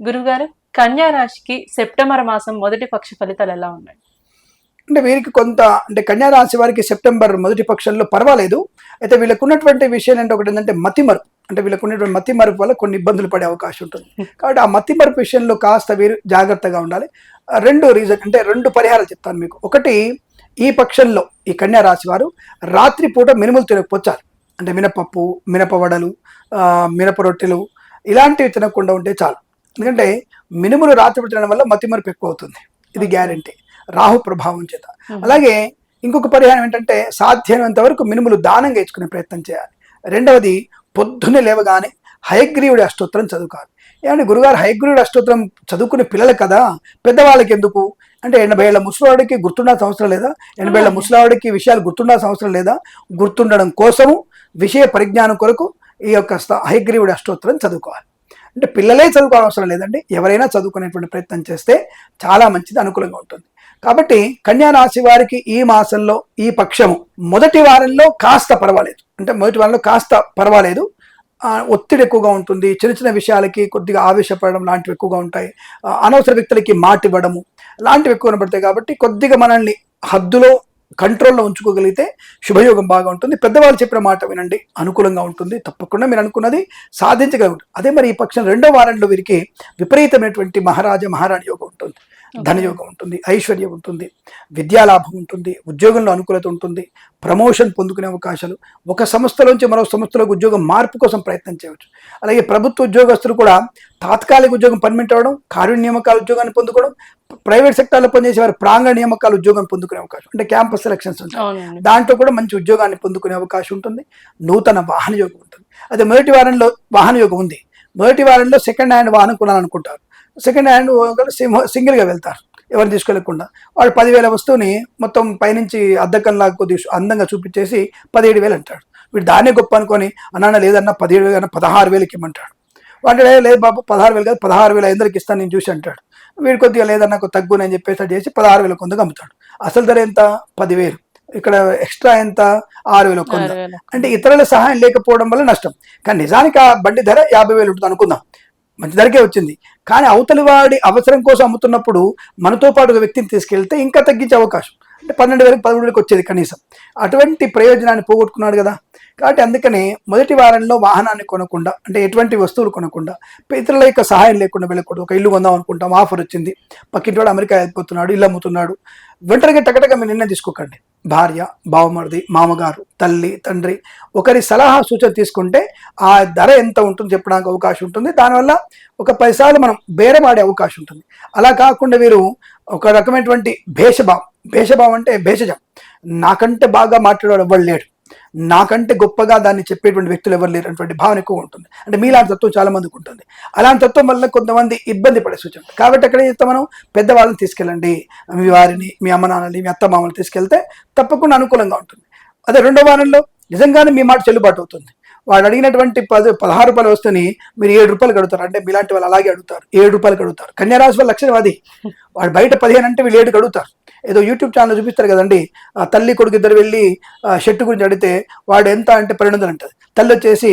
గురువుగారు కన్యా రాశికి సెప్టెంబర్ మాసం మొదటి పక్ష ఫలితాలు ఎలా ఉన్నాయి? అంటే వీరికి కొంత అంటే కన్యా రాశి వారికి సెప్టెంబర్ మొదటి పక్షంలో పర్వాలేదు. అయితే వీళ్ళకు ఉన్నటువంటి విషయం ఒకటి ఏంటంటే మతిమరుపు. అంటే వీళ్ళకు ఉన్నటువంటి మతిమరుపు వల్ల కొన్ని ఇబ్బందులు పడే అవకాశం ఉంటుంది. కాబట్టి ఆ మతిమరుపు విషయంలో కాస్త వీరు జాగ్రత్తగా ఉండాలి. రెండు రీజన్ అంటే రెండు పరిహారాలు చెప్తాను మీకు. ఒకటి ఈ పక్షంలో ఈ కన్యా రాశి వారు రాత్రిపూట మినుములు తినకపోచారు అంటే మినపప్పు మినప వడలు మినప రొట్టెలు ఇలాంటివి తినకుండా ఉంటే చాలు. ఎందుకంటే మినుములు రాత్రిపూట తినడం వల్ల మతిమరుపు ఎక్కువ అవుతుంది ఇది గ్యారంటీ. రాహు ప్రభావం చేత. అలాగే ఇంకొక పరిహారం ఏంటంటే సాధ్యమైనంత వరకు మినుములు దానంగా ఇచ్చుకునే ప్రయత్నం చేయాలి. రెండవది పొద్దున్నే లేవగానే హయగ్రీవుడి అష్టోత్తరం చదువుకోవాలి. ఏమంటే గురుగారు హయగ్రీవుడి అష్టోత్తరం చదువుకునే పిల్లలు కదా పెద్దవాళ్ళకి ఎందుకు? అంటే ఎనభై ఏళ్ళ ముసలివాడికి గుర్తుండాల్సిన అవసరం లేదా? ఎనభై ఏళ్ళ ముసలివాడికి విషయాలు గుర్తుండాల్సిన అవసరం లేదా? గుర్తుండడం కోసము విషయ పరిజ్ఞానం కొరకు ఈ యొక్క హయగ్రీవుడి అష్టోత్తరం చదువుకోవాలి. అంటే పిల్లలే చదువుకోవడం అవసరం లేదండి. ఎవరైనా చదువుకునేటువంటి ప్రయత్నం చేస్తే చాలా మంచిది అనుకూలంగా ఉంటుంది. కాబట్టి కన్యా రాశి వారికి ఈ మాసంలో ఈ పక్షము మొదటి వారంలో కాస్త పర్వాలేదు. అంటే మొదటి వారంలో కాస్త పర్వాలేదు. ఒత్తిడి ఎక్కువగా ఉంటుంది. చిన్న చిన్న విషయాలకి కొద్దిగా ఆవేశపడడం లాంటివి ఎక్కువగా ఉంటాయి. అనవసర వ్యక్తులకి మాట ఇవ్వడము లాంటివి ఎక్కువ కనబడతాయి కాబట్టి కొద్దిగా మనల్ని హద్దులో కంట్రోల్లో ఉంచుకోగలిగితే శుభయోగం బాగా ఉంటుంది. పెద్దవాళ్ళు చెప్పిన మాట వినండి. అనుకూలంగా ఉంటుంది. తప్పకుండా మీరు అనుకున్నది సాధించగలుగుతుంది అదే మరి ఈ పక్షం రెండో వారంలో వీరికి విపరీతమైనటువంటి మహారాజా మహారాణి యోగం ధనయోగం ఉంటుంది ఐశ్వర్యం ఉంటుంది విద్యాలాభం ఉంటుంది ఉద్యోగంలో అనుకూలత ఉంటుంది ప్రమోషన్ పొందుకునే అవకాశాలు. ఒక సంస్థలోంచి మరో సంస్థలోకి ఉద్యోగం మార్పు కోసం ప్రయత్నం చేయవచ్చు. అలాగే ప్రభుత్వ ఉద్యోగస్తులు కూడా తాత్కాలిక ఉద్యోగం పర్మిట్ అవ్వడం కార్య నియామకాల ఉద్యోగాన్ని పొందుకోవడం ప్రైవేట్ సెక్టార్లో పనిచేసే వారు ప్రాంగణ నియామకాల ఉద్యోగం పొందుకునే అవకాశం అంటే క్యాంపస్ సెలక్షన్స్ ఉంటాయి. దాంట్లో కూడా మంచి ఉద్యోగాన్ని పొందుకునే అవకాశం ఉంటుంది నూతన వాహన యోగం ఉంటుంది. అదే మొదటి వారంలో వాహన యోగం ఉంది. మొదటి వారంలో సెకండ్ హ్యాండ్ వాహనం కొనాలనుకుంటారు. సెకండ్ హ్యాండ్ సింగిల్గా వెళ్తారు ఎవరు తీసుకెళ్ళకుండా వాడు పదివేల వస్తువుని మొత్తం పైనుంచి అద్దకంలా కొద్ది అందంగా చూపించేసి పదిహేడు వేలు అంటాడు. వీడు దాన్నే గొప్ప అనుకొని అన్నా లేదన్నా పదిహేడు వేలు అన్న పదహారు వేలకి ఇమ్మంటాడు. వాడు "లే, లేదు బాబు పదహారు వేలు కాదు పదహారు వేల ఎందరికి ఇస్తాను నేను చూసి అంటాడు. వీడు కొద్దిగా లేదన్నా నాకు తగ్గు నేను చెప్పేసి చేసి పదహారు వేల కొందకు అమ్ముతాడు. అసలు ధర ఎంత? పదివేలు. ఇక్కడ ఎక్స్ట్రా ఎంత? ఆరు వేల కొంద. అంటే ఇతరుల సహాయం లేకపోవడం వల్ల నష్టం. కానీ నిజానికి ఆ బండి ధర యాభై వేలు ఉంటుంది అనుకుందాం. మంచి ధరకే వచ్చింది. కానీ అవతలి వాడి అవసరం కోసం అమ్ముతున్నప్పుడు మనతో పాటు ఒక వ్యక్తిని తీసుకెళ్తే ఇంకా తగ్గించే అవకాశం. అంటే పన్నెండు వేలకు పదమూడు వేలకు వచ్చేది కనీసం. అటువంటి ప్రయోజనాన్ని పోగొట్టుకున్నాడు కదా. కాబట్టి అందుకనే మొదటి వారంలో వాహనాన్ని కొనకుండా అంటే ఎటువంటి వస్తువులు కొనకుండా ఇతరుల యొక్క సహాయం లేకుండా వెళ్ళకూడదు. ఒక ఇల్లు కొందాం అనుకుంటాం ఆఫర్ వచ్చింది. పక్కింటి వాడు అమెరికా వెళ్ళిపోతున్నాడు ఇల్లు అమ్ముతున్నాడు. వెంటనే టకటగా మీరు నిర్ణయం తీసుకోకండి. భార్య బావమరిది మామగారు తల్లి తండ్రి ఒకరి సలహా సూచన తీసుకుంటే ఆ ధర ఎంత ఉంటుంది చెప్పడానికి అవకాశం ఉంటుంది. దానివల్ల ఒక పైసాలు మనం బేరమాడే అవకాశం ఉంటుంది. అలా కాకుండా వీరు ఒక రకమైనటువంటి భేషభావం భేషభావం అంటే భేషజం. నాకంటే బాగా మాట్లాడేవాడు ఎవ్వడు లేడు. నాకంటే గొప్పగా దాన్ని చెప్పేటువంటి వ్యక్తులు ఎవరు లేరటువంటి భావన ఎక్కువ ఉంటుంది. అంటే మీలాంటి తత్వం చాలా మందికి ఉంటుంది. అలాంటి తత్వం వల్ల కొంతమంది ఇబ్బంది పడే సూచన కాబట్టి అక్కడ చేస్తే మనం పెద్దవాళ్ళని తీసుకెళ్ళండి మీ వారిని మీ అమ్మ నాన్నని మీ అత్త మామని తీసుకెళ్తే తప్పకుండా అనుకూలంగా ఉంటుంది. అదే రెండో వారంలో నిజంగానే మీ మాట చెల్లుబాటు అవుతుంది. వాడు అడిగినటువంటి పది పదహారు రూపాయలు వస్తుని మీరు ఏడు రూపాయలు కడుగుతారు. అంటే మీలాంటి వాళ్ళు అలాగే అడుగుతారు. ఏడు రూపాయలు కడుగుతారు. కన్యారాశి వాళ్ళ లక్షణం అది. వాడు బయట పదిహేను అంటే వీళ్ళు ఏడు కడుగుతారు ఏదో యూట్యూబ్ ఛానల్ చూపిస్తారు కదండి. ఆ తల్లి కొడుకు ఇద్దరు వెళ్ళి షర్టు గురించి అడిగితే వాడు ఎంత అంటే పన్నెండు వందలు అంటుంది. తల్లి వచ్చేసి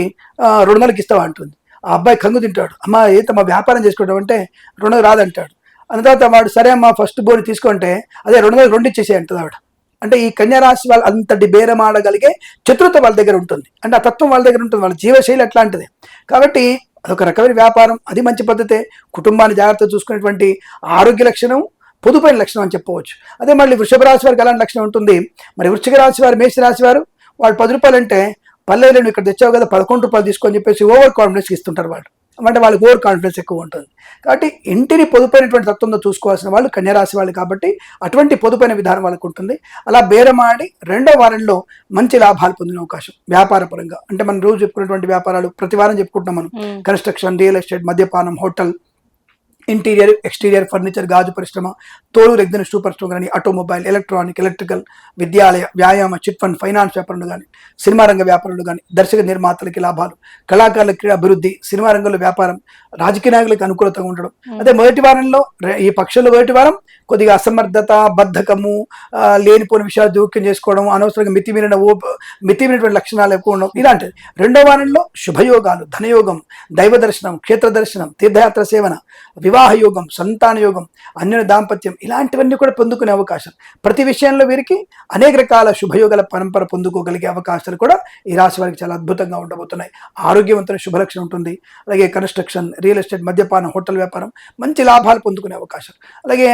రెండు వందలకి ఇస్తావా? అంటుంది. ఆ అబ్బాయి కంగు తింటాడు. అమ్మ ఏంత మా వ్యాపారం చేసుకుంటాం అంటే రెండు వందలు రాదంటాడు. అన్న తర్వాత వాడు సరే అమ్మా ఫస్ట్ బోర్డు తీసుకుంటే అదే రెండు వందలు రెండు ఇచ్చేసే అంటుంది ఆవిడ. అంటే ఈ కన్యారాశి వాళ్ళు అంతటి బేరం ఆడగలిగే చతురత వాళ్ళ దగ్గర ఉంటుంది. అంటే ఆ తత్వం వాళ్ళ దగ్గర ఉంటుంది. వాళ్ళ జీవశైలి అట్లాంటిది. కాబట్టి అదొక రకమైన వ్యాపారం. అది మంచి పద్ధతే. కుటుంబాన్ని జాగ్రత్త చూసుకునేటువంటి ఆరోగ్య లక్షణం పొదుపైన లక్షణం అని చెప్పవచ్చు. అదే మళ్ళీ వృషభ రాశి వారికి అలాంటి లక్షణం ఉంటుంది? మరి వృశ్చిక రాశి వారు మేష రాశి వారు వాళ్ళు పది రూపాయలు అంటే పల్లెలు నువ్వు ఇక్కడ తెచ్చావు కదా పదకొండు రూపాయలు తీసుకొని చెప్పేసి ఓవర్ కాన్ఫిడెన్స్ ఇస్తుంటారు వాళ్ళు. అంటే వాళ్ళకి ఓవర్ కాన్ఫిడెన్స్ ఎక్కువ ఉంటుంది. కాబట్టి ఇంటిని పొదుపైనటువంటి తత్వంతో చూసుకోవాల్సిన వాళ్ళు కన్యరాశి వాళ్ళు కాబట్టి అటువంటి పొదుపైన విధానం వాళ్ళకు ఉంటుంది. అలా బేరమాడి రెండో వారంలో మంచి లాభాలు పొందిన అవకాశం వ్యాపార పరంగా. అంటే మనం రోజు చెప్పుకున్నటువంటి వ్యాపారాలు ప్రతి వారం చెప్పుకుంటాం మనం. కన్స్ట్రక్షన్ రియల్ ఎస్టేట్ మద్యపానం హోటల్ ఇంటీరియర్ ఎక్స్టీరియర్ ఫర్నిచర్ గాజు పరిశ్రమ తోలు రెగ్జిన్ సూపర్ స్టోర్ కానీ ఆటోమొబైల్ ఎలక్ట్రానిక్ ఎలక్ట్రికల్ విద్యాలయ వ్యాయామ చిట్ ఫండ్ ఫైనాన్స్ వ్యాపారులు కానీ సినిమా రంగ వ్యాపారులు కానీ దర్శక నిర్మాతలకి లాభాలు కళాకారుల క్రీడా అభివృద్ధి సినిమా రంగంలో వ్యాపారం రాజకీయ నాయకులకు అనుకూలతగా ఉండడం. అదే మొదటి వారంలో ఈ పక్షుల మొదటి వారం కొద్దిగా అసమర్థత బద్ధకము ఆ, లేనిపోని విషయాలు జోక్యం చేసుకోవడం అనవసరంగా మితిమీరిన ఓ మితిమీరినటువంటి లక్షణాలు ఎక్కువ ఉండడం ఇలాంటివి. రెండో వారంలో శుభయోగాలు ధనయోగం దైవ దర్శనం క్షేత్ర దర్శనం తీర్థయాత్ర సేవన వివాహ యోగం సంతాన యోగం అన్యున దాంపత్యం ఇలాంటివన్నీ కూడా పొందుకునే అవకాశం. ప్రతి విషయంలో వీరికి అనేక రకాల శుభయోగాల పరంపర పొందుకోగలిగే అవకాశాలు కూడా ఈ రాశి వారికి చాలా అద్భుతంగా ఉండబోతున్నాయి. ఆరోగ్యవంతమైన శుభలక్షణం ఉంటుంది. అలాగే కన్స్ట్రక్షన్ రియల్ ఎస్టేట్ మద్యపానం హోటల్ వ్యాపారం మంచి లాభాలు పొందుకునే అవకాశం అలాగే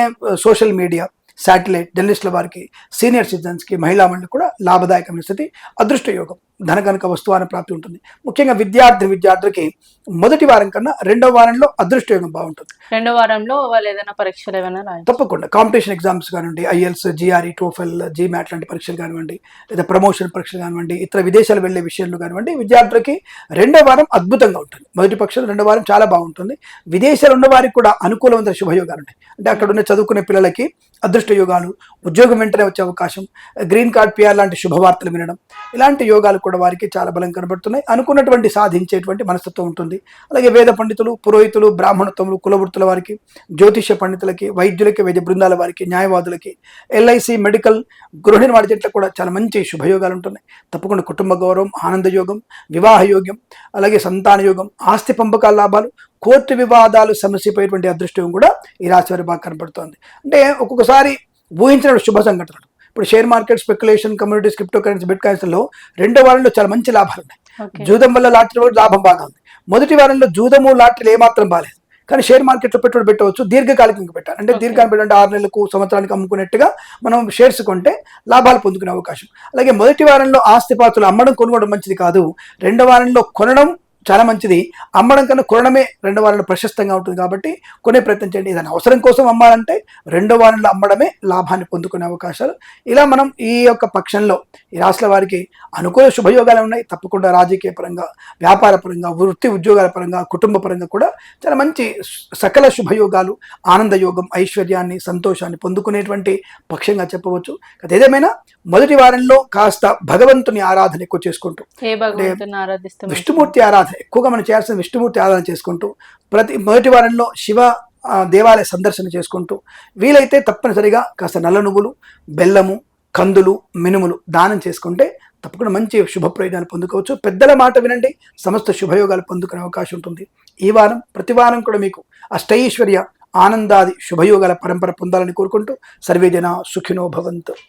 సోషల్ మీడియా శాటిలైట్ జర్నలిస్టుల వారికి సీనియర్ సిటిజన్స్కి మహిళా మండలి కూడా లాభదాయకమైన స్థితి అదృష్ట యోగం ధన కనుక వస్తువాన ప్రాప్తి ఉంటుంది. ముఖ్యంగా విద్యార్థి విద్యార్థులకి మొదటి వారం కన్నా రెండో వారంలో అదృష్ట యోగం బాగుంటుంది. రెండో వారంలో వాళ్ళు ఏదైనా పరీక్షలు ఏమైనా తప్పకుండా. కాంపిటీషన్ ఎగ్జామ్స్ కానివ్వండి ఐఎల్స్ జిఆర్ఈ టోఫెల్ జీమ్యాట్ లాంటి పరీక్షలు కానివ్వండి లేదా ప్రమోషన్ పరీక్షలు కానివ్వండి ఇతర విదేశాలు వెళ్ళే విషయంలో కానివ్వండి విద్యార్థులకి రెండో వారం అద్భుతంగా ఉంటుంది. మొదటి పక్షం రెండో వారం చాలా బాగుంటుంది. విదేశాలు ఉన్న వారికి కూడా అనుకూలమైన శుభయోగాలు ఉంటాయి. అంటే అక్కడ ఉన్న చదువుకునే పిల్లలకి అదృష్ట యోగాలు ఉద్యోగం వెంటనే వచ్చే అవకాశం గ్రీన్ కార్డ్ పిఆర్ లాంటి శుభవార్తలు వినడం ఇలాంటి యోగాలు కూడా వారికి చాలా బలం కనబడుతున్నాయి. అనుకున్నటువంటి సాధించేటువంటి మనస్తత్వం ఉంటుంది. అలాగే వేద పండితులు పురోహితులు బ్రాహ్మణత్వములు కులవృత్తుల వారికి జ్యోతిష పండితులకి వైద్యులకి వైద్య బృందాల వారికి న్యాయవాదులకి ఎల్ఐసి మెడికల్ గృహ నిర్మాణ జట్లకు కూడా చాలా మంచి శుభయోగాలు ఉంటున్నాయి. తప్పకుండా కుటుంబ గౌరవం ఆనందయోగం వివాహ యోగ్యం అలాగే సంతాన యోగం ఆస్తి పంపకాల లాభాలు కోర్టు వివాదాలు సమస్యపోయేటువంటి అదృష్టం కూడా ఈ రాశి వారి బాగా కనబడుతోంది అంటే ఒక్కొక్కసారి ఊహించిన శుభ సంఘటనలు. ఇప్పుడు share market speculation communities crypto currency bit కాయిన్స్లో రెండో వారంలో చాలా మంచి లాభాలు ఉన్నాయి. జూదం వల్ల లాటరీ వల్ల లాభం బాగా ఉంది. మొదటి వారంలో జూదము లాటరీలు ఏమాత్రం బాలేదు కానీ షేర్ మార్కెట్లో పెట్టుబడి పెట్టవచ్చు దీర్ఘకాలికంగా పెట్టాలి. అంటే. దీర్ఘకాలం పెట్టాలంటే ఆరు నెలలకు సంవత్సరానికి అమ్ముకున్నట్టుగా మనం షేర్స్ కొంటే లాభాలు పొందుకునే అవకాశం. అలాగే మొదటి వారంలో ఆస్తిపాతులు అమ్మడం కొనుగోవడం మంచిది కాదు. రెండో వారంలో కొనడం చాలా మంచిది. అమ్మడం కన్నా కొనడమే రెండో వారంలో ప్రశస్తంగా ఉంటుంది కాబట్టి కొనే ప్రయత్నం చేయండి. ఏదైనా అవసరం కోసం అమ్మాలంటే రెండో వారంలో అమ్మడమే లాభాన్ని పొందుకునే అవకాశాలు. ఇలా మనం ఈ యొక్క పక్షంలో ఈ రాష్ట్రాల వారికి అనుకూల శుభయోగాలు ఉన్నాయి. తప్పకుండా రాజకీయ పరంగా వ్యాపార పరంగా వృత్తి ఉద్యోగాల పరంగా కుటుంబ పరంగా కూడా చాలా మంచి సకల శుభయోగాలు ఆనందయోగం ఐశ్వర్యాన్ని సంతోషాన్ని పొందుకునేటువంటి పక్షంగా చెప్పవచ్చు. అది ఏదేమైనా మొదటి వారంలో కాస్త భగవంతుని ఆరాధన ఎక్కువ చేసుకుంటూ విష్ణుమూర్తి ఆరాధన ఎక్కువగా మనం చేయాల్సిన విష్ణుమూర్తి ఆరాధన చేసుకుంటూ ప్రతి మొదటి వారంలో శివ దేవాలయ సందర్శన చేసుకుంటూ వీలైతే తప్పనిసరిగా కాస్త నల్ల నువ్వులు బెల్లము కందులు మినుములు దానం చేసుకుంటే తప్పకుండా మంచి శుభ ప్రయోజనాలు పొందుకోవచ్చు. పెద్దల మాట వినండి సమస్త శుభయోగాలు పొందుకునే అవకాశం ఉంటుంది. ఈ వారం ప్రతి వారం కూడా మీకు అష్టైశ్వర్య ఆనందాది శుభయోగాల పరంపర పొందాలని కోరుకుంటూ సర్వే జన సుఖినో భవంతు.